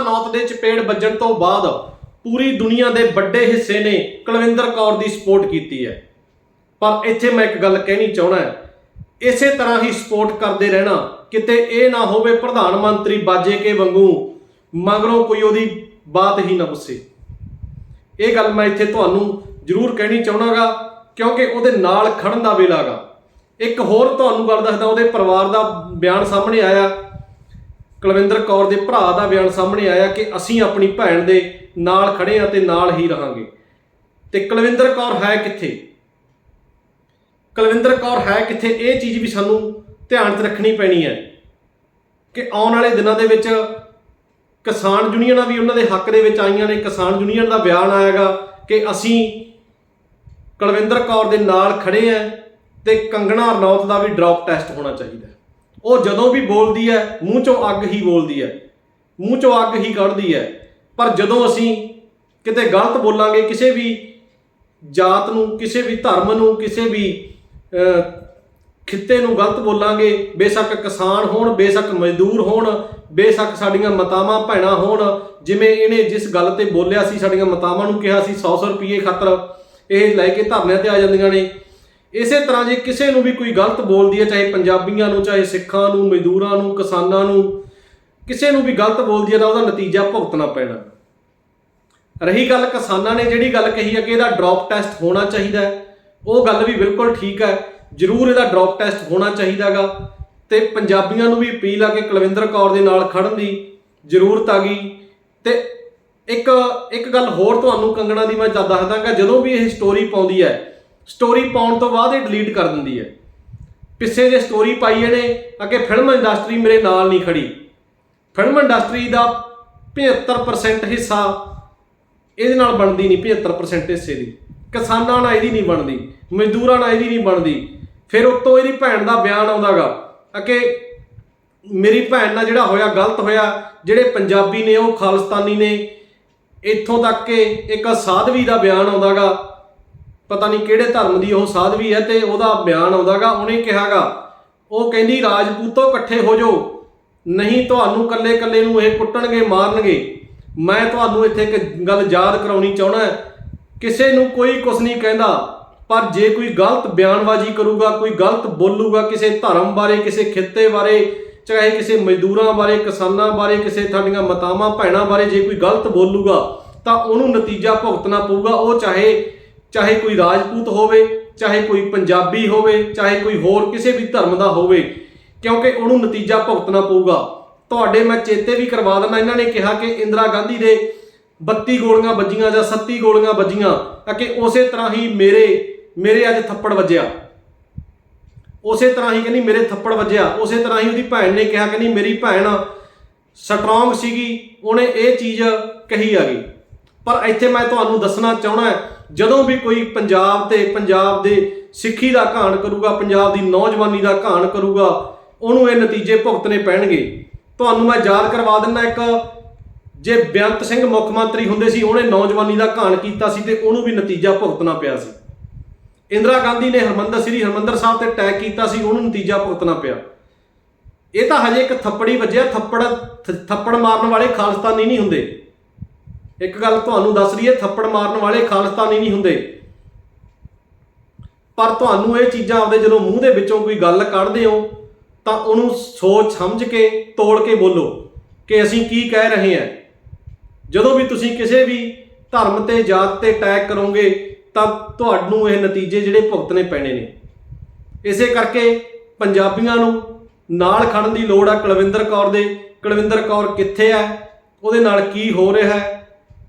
ਹਰਨੌਤ ਦੇ ਚਪੇੜ ਵੱਜਣ ਤੋਂ ਬਾਅਦ ਪੂਰੀ ਦੁਨੀਆ ਦੇ ਵੱਡੇ ਹਿੱਸੇ ਨੇ ਕੁਲਵਿੰਦਰ ਕੌਰ ਦੀ ਸਪੋਰਟ ਕੀਤੀ ਹੈ। ਪਰ ਇੱਥੇ ਮੈਂ ਇੱਕ ਗੱਲ ਕਹਿਣੀ ਚਾਹਣਾ ਹੈ। ਇਸੇ ਤਰ੍ਹਾਂ ਹੀ ਸਪੋਰਟ ਕਰਦੇ ਰਹਿਣਾ, ਕਿਤੇ ਇਹ ਨਾ ਹੋਵੇ ਪ੍ਰਧਾਨ ਮੰਤਰੀ ਬਾਜੇ ਕੇ ਵਾਂਗੂ, ਮਗਰੋਂ ਕੋਈ ਉਹਦੀ ਬਾਤ ਹੀ ਨਾ ਪੁੱਛੇ। ਇਹ ਗੱਲ ਮੈਂ ਇੱਥੇ ਤੁਹਾਨੂੰ ਜ਼ਰੂਰ ਕਹਿਣੀ ਚਾਹਣਾਗਾ ਕਿਉਂਕਿ ਉਹਦੇ ਨਾਲ ਖੜਨ ਦਾ ਵੇਲਾ ਗਾ। ਇੱਕ ਹੋਰ ਤੁਹਾਨੂੰ ਗੱਲ ਦੱਸਦਾ, ਉਹਦੇ ਪਰਿਵਾਰ ਦਾ ਬਿਆਨ ਸਾਹਮਣੇ ਆਇਆ। ਕੁਲਵਿੰਦਰ ਕੌਰ ਦੇ ਭਰਾ ਦਾ ਬਿਆਨ ਸਾਹਮਣੇ ਆਇਆ ਕਿ ਅਸੀਂ ਆਪਣੀ ਭੈਣ ਦੇ ਨਾਲ ਖੜੇ ਹਾਂ ਤੇ ਨਾਲ ਹੀ ਰਹਾਂਗੇ। ਤੇ ਕੁਲਵਿੰਦਰ ਕੌਰ ਹੈ ਕਿੱਥੇ? ਕੁਲਵਿੰਦਰ ਕੌਰ ਹੈ ਕਿੱਥੇ? ਇਹ ਚੀਜ਼ ਵੀ ਸਾਨੂੰ ਧਿਆਨ 'ਚ ਰੱਖਣੀ ਪੈਣੀ ਹੈ ਕਿ ਆਉਣ ਵਾਲੇ ਦਿਨਾਂ ਦੇ ਵਿੱਚ ਕਿਸਾਨ ਯੂਨੀਅਨਾਂ ਵੀ ਉਹਨਾਂ ਦੇ ਹੱਕ ਦੇ ਵਿੱਚ ਆਈਆਂ ਨੇ। ਕਿਸਾਨ ਯੂਨੀਅਨ ਦਾ ਬਿਆਨ ਆਏਗਾ ਕਿ ਅਸੀਂ ਕੁਲਵਿੰਦਰ ਕੌਰ ਦੇ ਨਾਲ ਖੜੇ ਆ ਤੇ ਕੰਗਣਾ ਰਣੌਤ ਦਾ ਵੀ ਡ੍ਰੌਪ ਟੈਸਟ ਹੋਣਾ ਚਾਹੀਦਾ ਉਹ ਜਦੋਂ ਵੀ ਬੋਲਦੀ ਹੈ, ਮੂੰਹ ਚੋਂ ਅੱਗ ਹੀ ਬੋਲਦੀ ਹੈ। ਮੂੰਹ ਚੋਂ ਅੱਗ ਹੀ ਕੱਢਦੀ ਹੈ। ਪਰ ਜਦੋਂ ਅਸੀਂ ਕਿਤੇ ਗਲਤ ਬੋਲਾਂਗੇ, ਕਿਸੇ ਵੀ ਜਾਤ ਨੂੰ, ਕਿਸੇ ਵੀ ਧਰਮ ਨੂੰ, ਕਿਸੇ ਵੀ ਖਿੱਤੇ ਨੂੰ ਗਲਤ ਬੋਲਾਂਗੇ, ਬੇਸ਼ੱਕ ਕਿਸਾਨ ਹੋਣ, ਬੇਸ਼ੱਕ ਮਜ਼ਦੂਰ ਹੋਣ, ਬੇਸ਼ੱਕ ਸਾਡੀਆਂ ਮਤਾਵਾਂ, ਭੈਣਾਂ ਹੋਣ, ਜਿਵੇਂ ਇਹਨੇ ਜਿਸ ਗੱਲ ਤੇ ਬੋਲਿਆ ਸੀ, ਸਾਡੀਆਂ ਮਤਾਵਾਂ ਨੂੰ ਕਿਹਾ ਸੀ 100 ਰੁਪਏ ਖਾਤਰ ਇਹ ਲੈ ਕੇ ਧਰਨਿਆਂ ਤੇ ਆ ਜਾਂਦੀਆਂ ਨੇ। ਇਸੇ ਤਰ੍ਹਾਂ ਜੇ ਕਿਸੇ ਨੂੰ ਵੀ ਕੋਈ ਗਲਤ ਬੋਲਦੀ ਹੈ, ਚਾਹੇ ਪੰਜਾਬੀਆਂ ਨੂੰ, ਚਾਹੇ ਸਿੱਖਾਂ ਨੂੰ, ਮਜ਼ਦੂਰਾਂ ਨੂੰ, ਕਿਸਾਨਾਂ ਨੂੰ, ਕਿਸੇ ਨੂੰ ਵੀ ਗਲਤ ਬੋਲਦੀ ਹੈ ਤਾਂ ਉਹਦਾ ਨਤੀਜਾ ਭੁਗਤਣਾ ਪੈਣਾ। ਰਹੀ ਗੱਲ ਕਿਸਾਨਾਂ ਨੇ ਜਿਹੜੀ ਗੱਲ ਕਹੀ ਹੈ ਕਿ ਇਹਦਾ ਡ੍ਰੌਪ ਟੈਸਟ ਹੋਣਾ ਚਾਹੀਦਾ ਹੈ। ਉਹ ਗੱਲ ਵੀ ਬਿਲਕੁਲ ਠੀਕ ਹੈ, ਜ਼ਰੂਰ ਇਹਦਾ ਡ੍ਰੌਪ ਟੈਸਟ ਹੋਣਾ ਚਾਹੀਦਾਗਾ ਤੇ ਪੰਜਾਬੀਆਂ ਨੂੰ ਵੀ ਅਪੀਲ ਆ ਕਿ ਕੁਲਵਿੰਦਰ ਕੌਰ ਦੇ ਨਾਲ ਖੜਨ ਦੀ ਜ਼ਰੂਰਤ ਆ ਗਈ। ਤੇ ਇੱਕ ਇੱਕ ਗੱਲ ਹੋਰ ਤੁਹਾਨੂੰ ਕੰਗਣਾ ਦੀ ਮੈਂ ਜਦ ਦੱਸਦਾਗਾ ਜਦੋਂ ਵੀ ਇਹ ਸਟੋਰੀ ਪਾਉਂਦੀ ਹੈ ਸਟੋਰੀ ਪਾਉਣ ਤੋਂ ਬਾਅਦ ਇਹ ਡਿਲੀਟ ਕਰ ਦਿੰਦੀ ਹੈ। ਪਿੱਛੇ ਜੇ ਸਟੋਰੀ ਪਾਈ ਇਹਨੇ ਅੱਗੇ ਫਿਲਮ ਇੰਡਸਟਰੀ ਮੇਰੇ ਨਾਲ ਨਹੀਂ ਖੜੀ। ਫਿਲਮ ਇੰਡਸਟਰੀ ਦਾ 75% ਹਿੱਸਾ ਇਹਦੇ ਨਾਲ ਬਣਦੀ ਨਹੀਂ 75% ਹਿੱਸੇ ਦੀ। ਕਿਸਾਨਾਂ ਨਾਲ ਇਹਦੀ ਨਹੀਂ ਬਣਦੀ, ਮਜ਼ਦੂਰਾਂ ਨਾਲ ਇਹਦੀ ਨਹੀਂ ਬਣਦੀ। ਫਿਰ ਉੱਤੋਂ ਇਹਦੀ ਭੈਣ ਦਾ ਬਿਆਨ ਆਉਂਦਾਗਾ। ਕਿ ਮੇਰੀ ਭੈਣ ਨਾਲ ਜਿਹੜਾ ਹੋਇਆ, ਗਲਤ ਹੋਇਆ, ਜਿਹੜੇ ਪੰਜਾਬੀ ਨੇ, ਉਹ ਖਾਲਿਸਤਾਨੀ ਨੇ, ਇੱਥੋਂ ਤੱਕ ਕਿ ਇੱਕ ਸਾਧਵੀ ਦਾ ਬਿਆਨ ਆਉਂਦਾਗਾ। ਪਤਾ ਨਹੀਂ ਕਿਹੜੇ ਧਰਮ ਦੀ ਉਹ ਸਾਧਵੀ ਹੈ ਤੇ ਉਹਦਾ ਬਿਆਨ ਆਉਂਦਾਗਾ, ਉਹਨੇ ਕਿਹਾਗਾ, ਉਹ ਕਹਿੰਦੀ ਰਾਜਪੂਤੋ ਇਕੱਠੇ ਹੋ ਜਾਓ, ਨਹੀਂ ਤੁਹਾਨੂੰ ਕੱਲੇ ਕੱਲੇ ਨੂੰ ਇਹ ਕੁੱਟਣਗੇ, ਮਾਰਨਗੇ। ਮੈਂ ਤੁਹਾਨੂੰ ਇੱਥੇ ਇੱਕ ਗੱਲ ਯਾਦ ਕਰਾਉਣੀ ਚਾਹਣਾ ਕਿਸੇ ਨੂੰ ਕੋਈ ਕੁਝ ਨਹੀਂ ਕਹਿੰਦਾ, ਪਰ ਜੇ ਕੋਈ ਗਲਤ ਬਿਆਨਬਾਜ਼ੀ ਕਰੂਗਾ, ਕੋਈ ਗਲਤ ਬੋਲੂਗਾ ਕਿਸੇ ਧਰਮ ਬਾਰੇ, ਕਿਸੇ ਖਿੱਤੇ ਬਾਰੇ, ਚਾਹੇ ਕਿਸੇ ਮਜ਼ਦੂਰਾਂ ਬਾਰੇ, ਕਿਸਾਨਾਂ ਬਾਰੇ, ਕਿਸੇ ਤੁਹਾਡੀਆਂ ਮਤਾਵਾਂ, ਭੈਣਾਂ ਬਾਰੇ ਜੇ ਕੋਈ ਗਲਤ ਬੋਲੂਗਾ, ਤਾਂ ਉਹਨੂੰ ਨਤੀਜਾ ਭੁਗਤਣਾ ਪਊਗਾ, ਉਹ ਚਾਹੇ ਚਾਹੇ ਕੋਈ ਰਾਜਪੂਤ ਹੋਵੇ, ਚਾਹੇ ਕੋਈ ਪੰਜਾਬੀ ਹੋਵੇ, ਚਾਹੇ ਕੋਈ ਹੋਰ ਕਿਸੇ ਵੀ ਧਰਮ ਦਾ ਹੋਵੇ, ਕਿਉਂਕਿ ਉਹਨੂੰ ਨਤੀਜਾ ਭੁਗਤਣਾ ਪਊਗਾ। ਤੁਹਾਡੇ ਮੈਂ ਚੇਤੇ ਵੀ ਕਰਵਾ ਦਿੰਦਾ, ਇਹਨਾਂ ਨੇ ਕਿਹਾ ਕਿ ਇੰਦਰਾ ਗਾਂਧੀ ਦੇ 32 ਗੋਲੀਆਂ ਵੱਜੀਆਂ ਜਾਂ 37 ਗੋਲੀਆਂ ਵੱਜੀਆਂ, ਤਾਂ ਕਿ ਉਸੇ ਤਰ੍ਹਾਂ ਹੀ ਮੇਰੇ ਮੇਰੇ ਅੱਜ ਥੱਪੜ ਵੱਜਿਆ। ਉਸੇ ਤਰ੍ਹਾਂ ਹੀ ਕਹਿੰਦੀ ਮੇਰੇ ਥੱਪੜ ਵੱਜਿਆ। ਉਸੇ ਤਰ੍ਹਾਂ ਹੀ ਉਹਦੀ ਭੈਣ ਨੇ ਕਿਹਾ, ਕਹਿੰਦੀ ਮੇਰੀ ਭੈਣ ਸਟਰੋਂਗ ਸੀਗੀ, ਉਹਨੇ ਇਹ ਚੀਜ਼ ਕਹੀ ਆ ਗਈ ਪਰ ਇੱਥੇ ਮੈਂ ਤੁਹਾਨੂੰ ਦੱਸਣਾ ਚਾਹਣਾ ਜਦੋਂ ਵੀ ਕੋਈ ਪੰਜਾਬ ਤੇ ਪੰਜਾਬ ਦੇ ਸਿੱਖੀ ਦਾ ਘਾਣ ਕਰੂਗਾ, ਪੰਜਾਬ ਦੀ ਨੌਜਵਾਨੀ ਦਾ ਘਾਣ ਕਰੂਗਾ, ਉਹਨੂੰ ਇਹ ਨਤੀਜੇ ਭੁਗਤਣੇ ਪੈਣਗੇ। ਤੁਹਾਨੂੰ ਮੈਂ ਯਾਦ ਕਰਵਾ ਦਿੰਦਾ ਇੱਕ, ਜੇ ਬੇਅੰਤ ਸਿੰਘ ਮੁੱਖ ਮੰਤਰੀ ਹੁੰਦੇ ਸੀ, ਉਹਨੇ ਨੌਜਵਾਨੀ ਦਾ ਘਾਣ ਕੀਤਾ ਸੀ ਤੇ ਉਹਨੂੰ ਵੀ ਨਤੀਜਾ ਭੁਗਤਣਾ ਪਿਆ ਸੀ। ਇੰਦਰਾ ਗਾਂਧੀ ਨੇ ਹਰਮੰਦਰ, ਸ੍ਰੀ ਹਰਮੰਦਰ ਸਾਹਿਬ ਤੇ ਅਟੈਕ ਕੀਤਾ ਸੀ, ਉਹਨੂੰ ਨਤੀਜਾ ਭੁਗਤਣਾ ਪਿਆ। ਇਹ ਤਾਂ ਹਜੇ ਇੱਕ ਥੱਪੜੀ ਵੱਜਿਆ, ਥੱਪੜ ਥ- ਥੱਪੜ ਮਾਰਨ ਵਾਲੇ ਖਾਲਸਤਾਨੀ ਨਹੀਂ ਹੁੰਦੇ। ਇੱਕ ਗੱਲ ਤੁਹਾਨੂੰ ਦੱਸ ਰਹੀ ਹੈ ਥੱਪੜ ਮਾਰਨ ਵਾਲੇ ਖਾਲਸਤਾਨੀ ਨਹੀਂ ਹੁੰਦੇ। ਪਰ ਤੁਹਾਨੂੰ ਇਹ ਚੀਜ਼ਾਂ ਆਪਦੇ ਜਦੋਂ ਮੂੰਹ ਦੇ ਵਿੱਚੋਂ ਕੋਈ ਗੱਲ ਕੱਢਦੇ ਹੋ, ਤਾਂ ਉਹਨੂੰ ਸੋਚ ਸਮਝ ਕੇ, ਤੋੜ ਕੇ ਬੋਲੋ ਕਿ ਅਸੀਂ ਕੀ ਕਹਿ ਰਹੇ ਹਾਂ। ਜਦੋਂ ਵੀ ਤੁਸੀਂ ਕਿਸੇ ਵੀ ਧਰਮ ਤੇ, ਜਾਤ ਤੇ ਅਟੈਕ ਕਰੋਗੇ, ਤਾਂ ਤੁਹਾਨੂੰ ਇਹ ਨਤੀਜੇ ਜਿਹੜੇ ਭੁਗਤਣੇ ਪੈਣੇ ਨੇ। ਇਸੇ ਕਰਕੇ ਪੰਜਾਬੀਆਂ ਨੂੰ ਨਾਲ ਖੜਨ ਦੀ ਲੋੜ ਆ ਕੁਲਵਿੰਦਰ ਕੌਰ ਦੇ। ਕੁਲਵਿੰਦਰ ਕੌਰ ਕਿੱਥੇ ਹੈ? ਉਹਦੇ ਨਾਲ ਕੀ ਹੋ ਰਿਹਾ ਹੈ?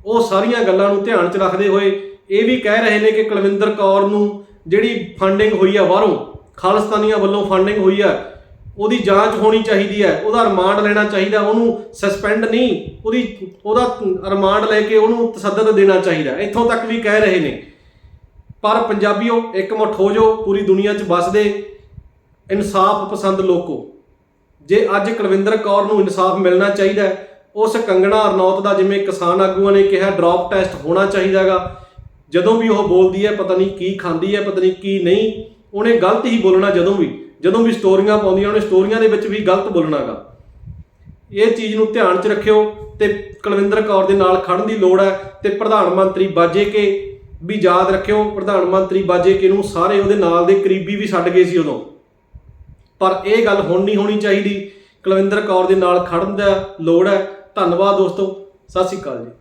ਉਹ ਸਾਰੀਆਂ ਗੱਲਾਂ ਨੂੰ ਧਿਆਨ 'ਚ ਰੱਖਦੇ ਹੋਏ ਇਹ ਵੀ ਕਹਿ ਰਹੇ ਨੇ ਕਿ ਕੁਲਵਿੰਦਰ ਕੌਰ ਨੂੰ ਜਿਹੜੀ ਫੰਡਿੰਗ ਹੋਈ ਆ ਬਾਹਰੋਂ ਖਾਲਿਸਤਾਨੀਆਂ ਵੱਲੋਂ ਫੰਡਿੰਗ ਹੋਈ ਆ ਉਹਦੀ ਜਾਂਚ ਹੋਣੀ ਚਾਹੀਦੀ ਹੈ ਉਹਦਾ ਰਿਮਾਂਡ ਲੈਣਾ ਚਾਹੀਦਾ ਉਹਨੂੰ ਸਸਪੈਂਡ ਨਹੀਂ ਉਹਦੀ ਉਹਦਾ ਰਿਮਾਂਡ ਲੈ ਕੇ ਉਹਨੂੰ ਤਸੱਦਦ ਦੇਣਾ ਚਾਹੀਦਾ। ਇੱਥੋਂ ਤੱਕ ਵੀ ਕਹਿ ਰਹੇ ਨੇ। ਪਰ ਪੰਜਾਬੀਓ ਇੱਕਮੁੱਠ ਹੋ ਜਾਓ ਪੂਰੀ ਦੁਨੀਆ 'ਚ ਵੱਸਦੇ ਇਨਸਾਫ ਪਸੰਦ ਲੋਕੋ। ਜੇ ਅੱਜ ਕੁਲਵਿੰਦਰ ਕੌਰ ਨੂੰ ਇਨਸਾਫ ਮਿਲਣਾ ਚਾਹੀਦਾ ਹੈ, ਉਸ ਕੰਗਣਾ ਅਰਨੌਤ ਦਾ ਜਿਵੇਂ ਕਿਸਾਨ ਆਗੂਆਂ ਨੇ ਕਿਹਾ ਡ੍ਰੌਪ ਟੈਸਟ ਹੋਣਾ ਚਾਹੀਦਾਗਾ। ਜਦੋਂ ਵੀ ਉਹ ਬੋਲਦੀ ਹੈ, ਪਤਾ ਨਹੀਂ ਕੀ ਖਾਂਦੀ ਹੈ, ਪਤਾ ਨਹੀਂ ਕੀ ਨਹੀਂ, ਉਹਨੇ ਗਲਤ ਹੀ ਬੋਲਣਾ ਜਦੋਂ ਵੀ। ਜਦੋਂ ਵੀ ਸਟੋਰੀਆਂ ਪਾਉਂਦੀਆਂ, ਉਹਨੇ ਸਟੋਰੀਆਂ ਦੇ ਵਿੱਚ ਵੀ ਗਲਤ ਬੋਲਣਾਗਾ। ਇਹ ਚੀਜ਼ ਨੂੰ ਧਿਆਨ 'ਚ ਰੱਖਿਓ ਤੇ ਕੁਲਵਿੰਦਰ ਕੌਰ ਦੇ ਨਾਲ ਖੜਨ ਦੀ ਲੋੜ ਹੈ ਤੇ ਪ੍ਰਧਾਨ ਮੰਤਰੀ ਬਾਜੇ ਕੇ ਵੀ ਯਾਦ ਰੱਖਿਓ, ਪ੍ਰਧਾਨ ਮੰਤਰੀ ਬਾਜੇ ਕੇ ਨੂੰ ਸਾਰੇ ਉਹਦੇ ਨਾਲ ਦੇ ਕਰੀਬੀ ਵੀ ਛੱਡ ਗਏ ਸੀ ਉਦੋਂ। ਪਰ ਇਹ ਗੱਲ ਹੁਣ ਨਹੀਂ ਹੋਣੀ ਚਾਹੀਦੀ। ਕੁਲਵਿੰਦਰ ਕੌਰ ਦੇ ਨਾਲ ਖੜਨ ਦਾ ਲੋੜ ਹੈ ਧੰਨਵਾਦ ਦੋਸਤੋ ਸਤਿ ਸ਼੍ਰੀ ਅਕਾਲ ਜੀ।